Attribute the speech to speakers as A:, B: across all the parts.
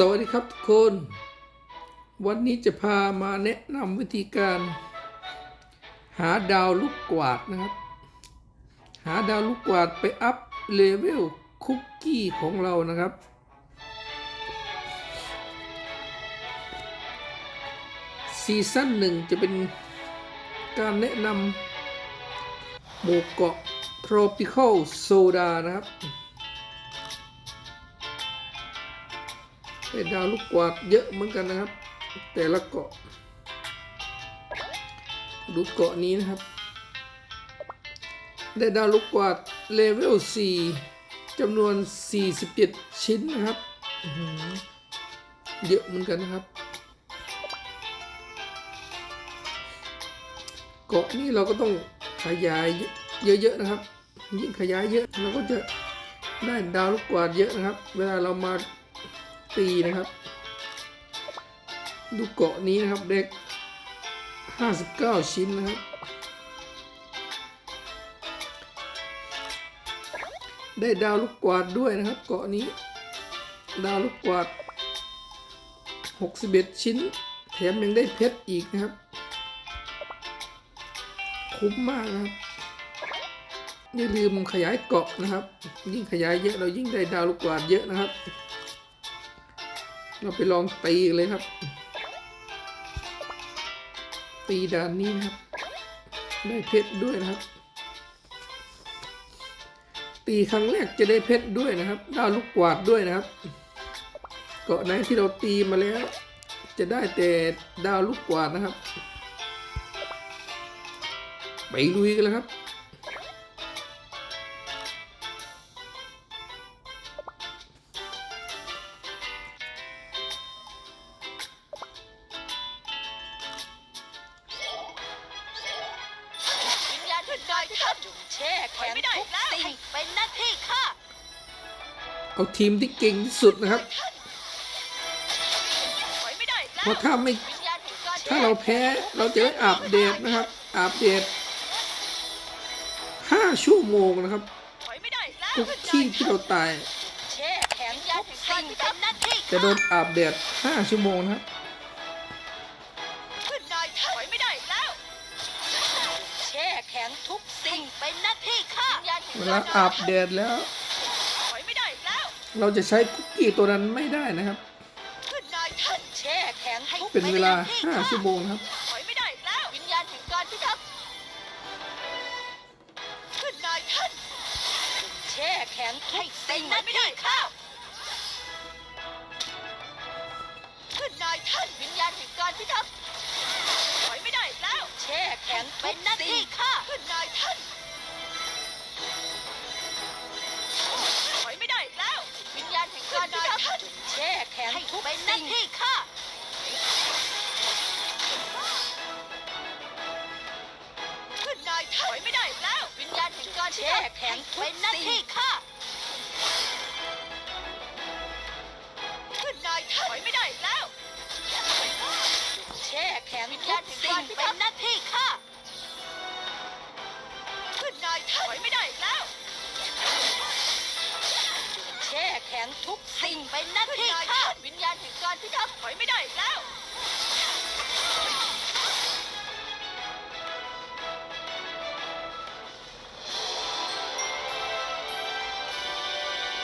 A: สวัสดีครับทุกคน วันนี้จะพามาแนะนำวิธีการ หาดาวลูกกวาดนะครับ หาดาวลูกกวาดไปอัพเลเวลคุกกี้ของเรานะครับ ซีซั่นหนึ่งจะเป็นการแนะนำหมู่เกาะ Tropical Soda นะครับ ได้ดาวลูกกวาดเยอะเหมือนกันนะครับ แต่ละเกาะ ดูเกาะนี้นะครับ ได้ดาวลูกกวาดเลเวล 4จำนวน 47 ชิ้นนะครับ เยอะเหมือนกันนะครับ เกาะนี้เราก็ต้องขยายเยอะๆนะครับ ยิ่งขยายเยอะเราก็จะได้ดาวลูกกวาดเยอะนะครับ เวลาเรามา ตีนะครับ ดูเกาะนี้นะครับเด็ก 59 ชิ้นนะครับ ได้ดาวลูกกวาดด้วยนะครับ เกาะนี้ ดาวลูกกวาด 61 ชิ้น แถมยังได้เพชรอีกนะครับ คุ้มมากนะครับอย่าลืมขยายเกาะนะครับ ยิ่งขยายเยอะเรายิ่งได้ดาวลูกกวาดเยอะนะครับ เราไปลองตีเลยครับ ตีด่านนี้นะครับ ได้เพชรด้วยนะครับ ตีครั้งแรกจะได้เพชรด้วยนะครับดาวลูกกวาดด้วยนะครับ เกาะไหนที่เราตีมาแล้ว จะได้แต่ดาวลูกกวาดนะครับ ไปลุยกันเลยครับ
B: ครับจุ่มแช่แข็งทุกสิ่งเป็นหน้าที่ข้า
A: เอาทีมที่เก่งที่สุดนะครับ
B: ถอยไม่ได้แล้ว
A: เพราะถ้าไม่
B: วิญญาณแห่งการ
A: ถ้าเราแพ้เราจะได้อาบเดตนะครับอาบเดต 5 ชั่วโมงนะครับ
B: ถอยไม่ได้แล้ว
A: ทุกที่ที่เราตาย
B: แช่แข็งทุกสิ่งเป็นหน้าที่
A: จะโดนอาบแดด5ชั่วโมงนะครับ
B: เป็นหน้าที่ข้าวิญญาณแห่ง
A: เวลาอาบแดดแล้ว
B: ถอยไม่ได้แล้ว
A: เราจะใช้คุกกี้ตัวนั้นไม่ได้นะครับ
B: ขึ้นดอยท่านแช่แข็งทุก
A: เป็นเวลา
B: หน้ที่ข้
A: 5ชั่วโมงนะครับ
B: ถอยไม่ได้แล้ว วิญญาณแห่งการพิทักษ์ขึ้นนายท่านแช่แข็งทุกสิ่งนั้นไม่ได้ข้าขึ้นนายท่านวิญญาณแห่งการพิทักษ์ถอยไม่ได้แล้ว แช่แข็งเป็นหน้าที่ข้าขึ้นนายท่าน เป็นหน้าที่ข้าขึ้นนายถอยไม่ได้แล้ว วิญญาณแห่งการแช่แข็งเป็นหน้าที่ข้าขึ้นนายถอยไม่ได้แล้วแช่แข็งวิญญาณแห่งการเป็นหน้าที่ข้าขึ้นนายถอยไม่ได้แล้ว งทุกสิ่งเป็นหน้าที่ข้าวิญญาณแห่งการพิทักษ์ถอยไม่ได้แล้ว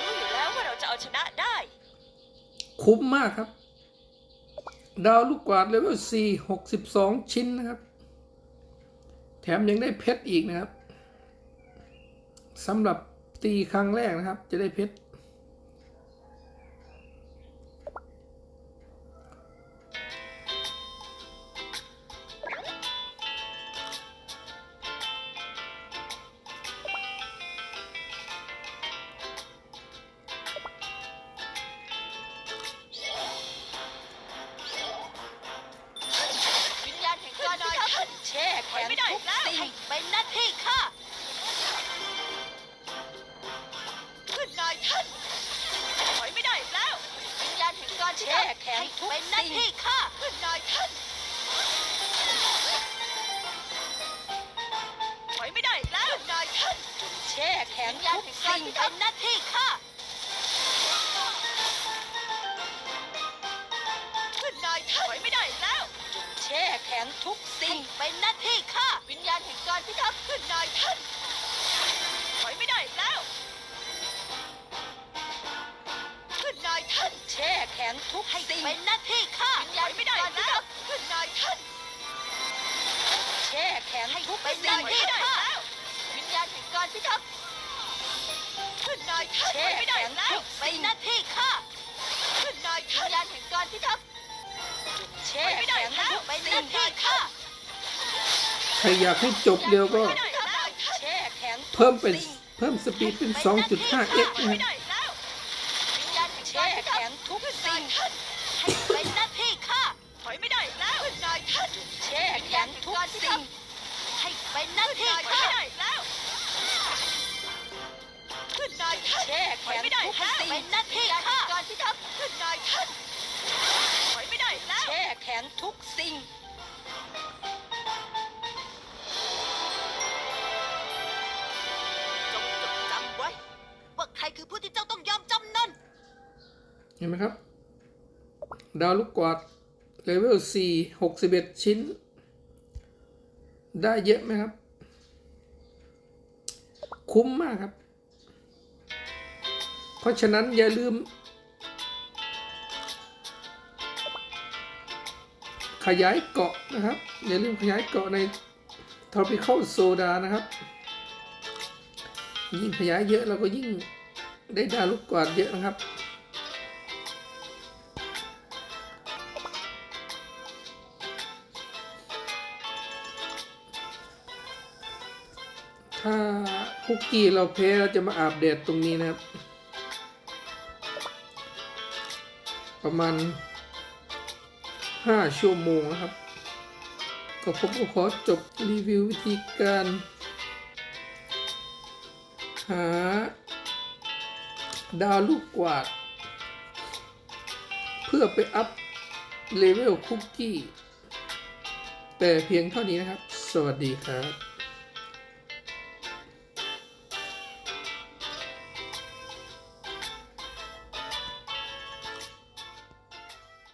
B: รู้อยู่แล้วว่าเราจะเอาชนะได้
A: คุ้มมากครับ ดาวลูกกวาดเลเวล4 62 ชิ้นนะครับ แถมยังได้เพชรอีกนะครับสำหรับตีครั้งแรกนะครับ จะได้เพชร
B: แข็งเป็นหน้าที่ข้าขึ้นนายท่านถอยไม่ได้แล้วนายท่านแช่แข็งทุกสิ่งเป็นหน้าที่ข้าขึ้นนายท่านถอยไม่ได้แล้วแช่แข็งทุกสิ่งเป็นหน้าที่ข้า ข็งทุกสิ่งเป็นหน้าที่ข้าวิญญาณแห่งการพิทักษ์ขึ้นนายท่านแช่แข็งทุกสิ่งเป็นหน้าที่ข้าขึ้นนายท่านวิญญาณแห่งการพิทักษ์แช่แข็งทุกเป็นหน้าที่ข้า
A: ใครอยากให้จบเร็วก็ เพิ่มเป็นเพิ่มสปีดเป็น 2.5x นะครับ
B: แช่แข็งทุกสิ่งให้เป็นหน้าที่ข้าถอยไม่ได้แล้วนายท่านแช่แข็งทุกสิ่ง ให้เป็นหน้าที่ข้าขึ้นนายท่านแช่แข็งทุกสิ่งเป็นหน้าที่ข้าการพิทักษ์ขึ้นนายท่านถอยไม่ได้แล้วแช่แข็งทุกสิ่งจงจดจำไว้ว่าใครคือผู้ที่เจ้าต้องยอมจำนน
A: เห็นไหมครับ ดาวลูกกวาดเลเวล4 61 ชิ้น ได้เยอะไหมครับ คุ้มมากครับ เพราะฉะนั้นอย่าลืม ขยายเกาะนะครับ อย่าลืมขยายเกาะใน tropical soda นะครับ ยิ่งขยายเยอะเราก็ยิ่งได้ดาลูกกวาดเยอะนะครับ ถ้าคุกกี้เราแพ้เราจะมาอาบแดดตรงนี้นะครับ ประมาณ 5 ชั่วโมงนะครับ ก็ผมก็ขอจบรีวิววิธีการ หา ดาวลูกกวาด เพื่อไปอัพเลเวลคุกกี้ แต่เพียงเท่านี้นะครับ สวัสดีครับ